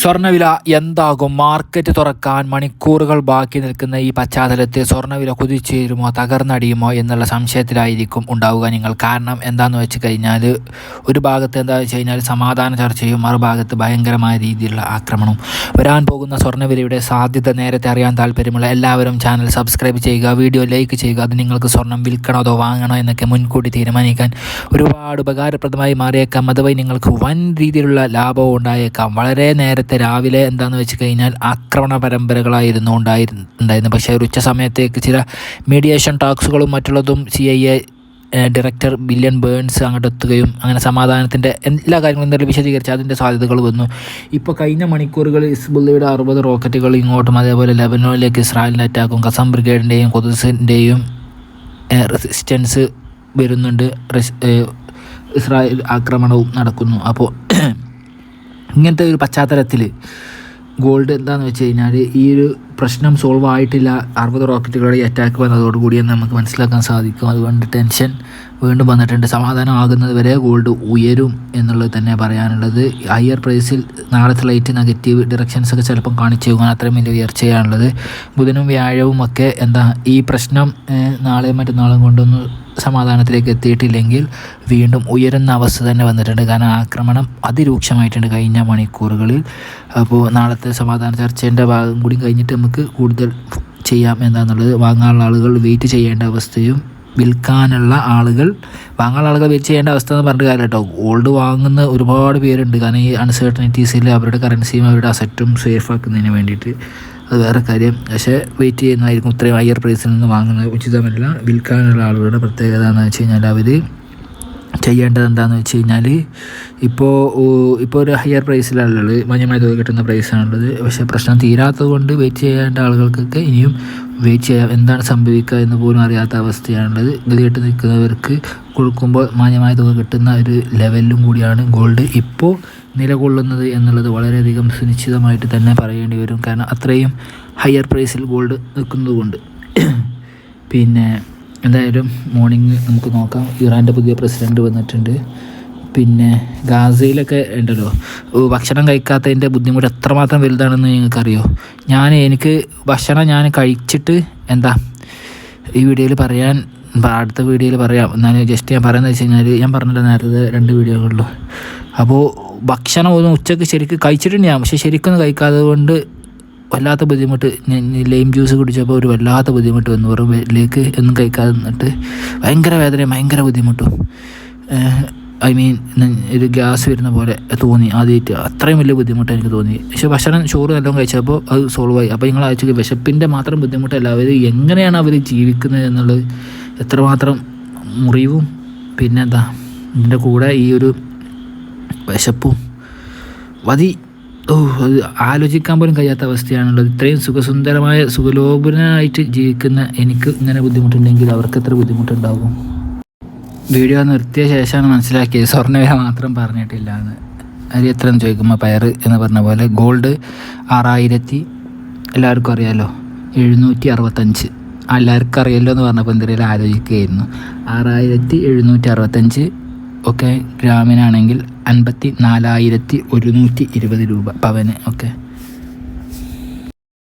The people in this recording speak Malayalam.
സ്വർണവില എന്താകും? മാർക്കറ്റ് തുറക്കാൻ മണിക്കൂറുകൾ ബാക്കി നിൽക്കുന്ന ഈ പശ്ചാത്തലത്തിൽ സ്വർണവില കുതിച്ചേരുമോ തകർന്നടിയുമോ എന്നുള്ള സംശയത്തിലായിരിക്കും ഉണ്ടാവുക നിങ്ങൾ. കാരണം എന്താണെന്ന് വെച്ച് കഴിഞ്ഞാൽ ഒരു ഭാഗത്ത് എന്താ വെച്ച് കഴിഞ്ഞാൽ സമാധാന ചർച്ചയും മറുഭാഗത്ത് ഭയങ്കരമായ രീതിയിലുള്ള ആക്രമണവും. വരാൻ പോകുന്ന സ്വർണവിലയുടെ സാധ്യത നേരത്തെ അറിയാൻ താല്പര്യമുള്ള എല്ലാവരും ചാനൽ സബ്സ്ക്രൈബ് ചെയ്യുക വീഡിയോ ലൈക്ക് ചെയ്യുക. അത് നിങ്ങൾക്ക് സ്വർണം വിൽക്കണോ അതോ വാങ്ങണോ എന്നൊക്കെ മുൻകൂട്ടി തീരുമാനിക്കാൻ ഒരുപാട് ഉപകാരപ്രദമായി മാറിയേക്കാം. അതുവഴി നിങ്ങൾക്ക് വൻ രീതിയിലുള്ള ലാഭവും ഉണ്ടായേക്കാം. വളരെ നേരത്തെ രാവിലെ എന്താണെന്ന് വെച്ച് കഴിഞ്ഞാൽ ആക്രമണ പരമ്പരകളായിരുന്നു ഉണ്ടായിരുന്നു പക്ഷേ ഒരു ഉച്ച സമയത്തേക്ക് ചില മീഡിയേഷൻ ടാക്സുകളും മറ്റുള്ളതും C I A director Bill Burns അങ്ങോട്ട് എത്തുകയും അങ്ങനെ സമാധാനത്തിന്റെ എല്ലാ കാര്യങ്ങളും എന്തായാലും വിശദീകരിച്ച് അതിന്റെ സാധ്യതകൾ വന്നു. ഇപ്പോൾ കഴിഞ്ഞ മണിക്കൂറുകൾ ഇസ്ബുള്ളയുടെ അറുപത് റോക്കറ്റുകൾ ഇങ്ങോട്ടും അതേപോലെ ലെബനോനിലേക്ക് ഇസ്രായേലിന്റെ അറ്റാക്കും കസം ബ്രിഗേഡിന്റെയും കൊതുസിന്റെയും റെസിസ്റ്റൻസ് വരുന്നുണ്ട്. ഇസ്രായേൽ ആക്രമണവും നടക്കുന്നു. അപ്പോൾ ഇങ്ങനത്തെ ഒരു പശ്ചാത്തലത്തിൽ ഗോൾഡ് എന്താണെന്ന് വെച്ച് കഴിഞ്ഞാൽ ഈ ഒരു പ്രശ്നം സോൾവ് ആയിട്ടില്ല. അറുപത് റോക്കറ്റുകളുടെ അറ്റാക്ക് വന്നതോടുകൂടി എന്ന് നമുക്ക് മനസ്സിലാക്കാൻ സാധിക്കും. അതുകൊണ്ട് ടെൻഷൻ വീണ്ടും വന്നിട്ടുണ്ട്. സമാധാനം ആകുന്നത് വരെ ഗോൾഡ് ഉയരും എന്നുള്ളത് തന്നെ പറയാനുള്ളത്. ഹയർ പ്രൈസിൽ നാളെ ലൈറ്റ് നെഗറ്റീവ് ഡിറക്ഷൻസ് ഒക്കെ ചിലപ്പം കാണിച്ചു പോകാൻ അത്രയും വലിയ ഉയർച്ചയാണുള്ളത്. ബുധനും വ്യാഴവും ഒക്കെ എന്താ ഈ പ്രശ്നം നാളെയും മറ്റന്നാളും കൊണ്ടൊന്ന് സമാധാനത്തിലേക്ക് എത്തിയിട്ടില്ലെങ്കിൽ വീണ്ടും ഉയരുന്ന അവസ്ഥ തന്നെ വന്നിട്ടുണ്ട്. കാരണം ആക്രമണം അതിരൂക്ഷമായിട്ടുണ്ട് കഴിഞ്ഞ മണിക്കൂറുകളിൽ. അപ്പോൾ നാളത്തെ സമാധാന ചർച്ചേന്റെ ഭാഗം കൂടി കഴിഞ്ഞിട്ട് നമുക്ക് കൂടുതൽ ചെയ്യാം എന്താണെന്നുള്ളത് വാങ്ങാനുള്ള ആളുകൾ വെയിറ്റ് ചെയ്യേണ്ട അവസ്ഥയും വിൽക്കാനുള്ള ആളുകൾ വാങ്ങാനുള്ള ആളുകൾ വെയിറ്റ് ചെയ്യേണ്ട അവസ്ഥ എന്ന് പറഞ്ഞിട്ട് കാര്യം കേട്ടോ. ഗോൾഡ് വാങ്ങുന്ന ഒരുപാട് പേരുണ്ട്. കാരണം ഈ അൺസർട്ടനിറ്റീസിൽ അവരുടെ കറൻസിയും അവരുടെ അസറ്റും സേഫ് ആക്കുന്നതിന് വേണ്ടിയിട്ട്. അത് വേറെ കാര്യം. പക്ഷേ വെയിറ്റ് ചെയ്യുന്നതായിരിക്കും ഇത്രയും ഹയർ പ്രൈസിൽ നിന്ന് വാങ്ങുന്നത്. ഉചിതമല്ല. വിൽക്കാനുള്ള ആളുകളുടെ പ്രത്യേകത എന്ന് വെച്ച് കഴിഞ്ഞാൽ അവർ ചെയ്യേണ്ടത് എന്താണെന്ന് വെച്ച് കഴിഞ്ഞാൽ ഇപ്പോൾ ഇപ്പോൾ ഒരു ഹയർ പ്രൈസിലാണുള്ളത് മാന്യമായ തുക കിട്ടുന്ന പ്രൈസാണുള്ളത് പക്ഷേ പ്രശ്നം തീരാത്തത് കൊണ്ട് വെയിറ്റ് ചെയ്യേണ്ട ആളുകൾക്കൊക്കെ ഇനിയും വെയിറ്റ് ചെയ്യാം. എന്താണ് സംഭവിക്കുക എന്ന് പോലും അറിയാത്ത അവസ്ഥയാണുള്ളത് ഗതികെട്ട് നിൽക്കുന്നവർക്ക് കൊടുക്കുമ്പോൾ മാന്യമായ തുക കിട്ടുന്ന ഒരു ലെവലിലും കൂടിയാണ് ഗോൾഡ് ഇപ്പോൾ നിലകൊള്ളുന്നത് എന്നുള്ളത് വളരെയധികം സുനിശ്ചിതമായിട്ട് തന്നെ പറയേണ്ടി വരും. കാരണം അത്രയും ഹയർ പ്രൈസിൽ ഗോൾഡ് നിൽക്കുന്നതുകൊണ്ട്. പിന്നെ എന്തായാലും മോർണിംഗ് നമുക്ക് നോക്കാം. ഇറാന്റെ പുതിയ പ്രസിഡന്റ് വന്നിട്ടുണ്ട്. പിന്നെ ഗാസയിലൊക്കെ ഉണ്ടല്ലോ. ഭക്ഷണം കഴിക്കാത്തതിന്റെ ബുദ്ധിമുട്ട് എത്രമാത്രം വലുതാണെന്ന് നിങ്ങൾക്കറിയോ? ഞാൻ എനിക്ക് ഭക്ഷണം ഞാൻ കഴിച്ചിട്ട് എന്താ ഈ വീഡിയോയിൽ പറയാൻ അടുത്ത വീഡിയോയിൽ പറയാം. എന്നാലും ജസ്റ്റ് ഞാൻ പറയുന്നത് വെച്ച് കഴിഞ്ഞാൽ ഞാൻ പറഞ്ഞില്ല നേരത്തെ രണ്ട് വീഡിയോകളിലും. അപ്പോൾ ഭക്ഷണം ഒന്നും ഉച്ചയ്ക്ക് ശരിക്ക് കഴിച്ചിട്ടുണ്ട് ഞാൻ. പക്ഷേ ശരിക്കൊന്നും കഴിക്കാത്തത് കൊണ്ട് വല്ലാത്ത ബുദ്ധിമുട്ട്. ലൈം ജ്യൂസ് കുടിച്ചപ്പോൾ ഒരു വല്ലാത്ത ബുദ്ധിമുട്ട് വന്നു വെറും ലേക്ക് ഒന്നും കഴിക്കാതെ നിന്നിട്ട്. ഭയങ്കര വേദനയും ഭയങ്കര ബുദ്ധിമുട്ടും. ഐ മീൻ ഒരു ഗ്യാസ് വരുന്ന പോലെ തോന്നി ആദ്യമായിട്ട് അത്രയും വലിയ ബുദ്ധിമുട്ട് എനിക്ക് തോന്നി. പക്ഷെ ഭക്ഷണം ചോറ് നല്ലോണം കഴിച്ചപ്പോൾ അത് സോൾവ് ആയി. അപ്പോൾ നിങ്ങൾ അയച്ചു വിശപ്പിന്റെ മാത്രം ബുദ്ധിമുട്ടല്ല അവർ എങ്ങനെയാണ് അവർ ജീവിക്കുന്നത് എന്നുള്ളത് എത്രമാത്രം മുറിവും പിന്നെന്താ ഇതിന്റെ കൂടെ ഈ ഒരു വിശപ്പും. മതി ഓ അത് ആലോചിക്കാൻ പോലും കഴിയാത്ത അവസ്ഥയാണുള്ളത്. ഇത്രയും സുഖസുന്ദരമായ സുഖലോപനായിട്ട് ജീവിക്കുന്ന എനിക്ക് ഇങ്ങനെ ബുദ്ധിമുട്ടുണ്ടെങ്കിൽ അവർക്ക് എത്ര ബുദ്ധിമുട്ടുണ്ടാകും? വീഡിയോ നിർത്തിയ ശേഷമാണ് മനസ്സിലാക്കിയത്. സ്വർണവില മാത്രം പറഞ്ഞിട്ടില്ല എന്ന്. അരി എത്ര എന്ന് ചോദിക്കുമ്പോൾ പയർ എന്ന് പറഞ്ഞ പോലെ ഗോൾഡ് ആറായിരത്തി എല്ലാവർക്കും അറിയാമല്ലോ എഴുന്നൂറ്റി അറുപത്തഞ്ച് എല്ലാവർക്കും അറിയാമല്ലോ എന്ന് പറഞ്ഞപ്പോൾ എന്തെങ്കിലും ആലോചിക്കുകയായിരുന്നു. ആറായിരത്തി എഴുന്നൂറ്റി അറുപത്തഞ്ച് ഒക്കെ ഗ്രാമിനാണെങ്കിൽ അൻപത്തി നാലായിരത്തി ഒരുന്നൂറ്റി ഇരുപത് രൂപ പവന് ഒക്കെ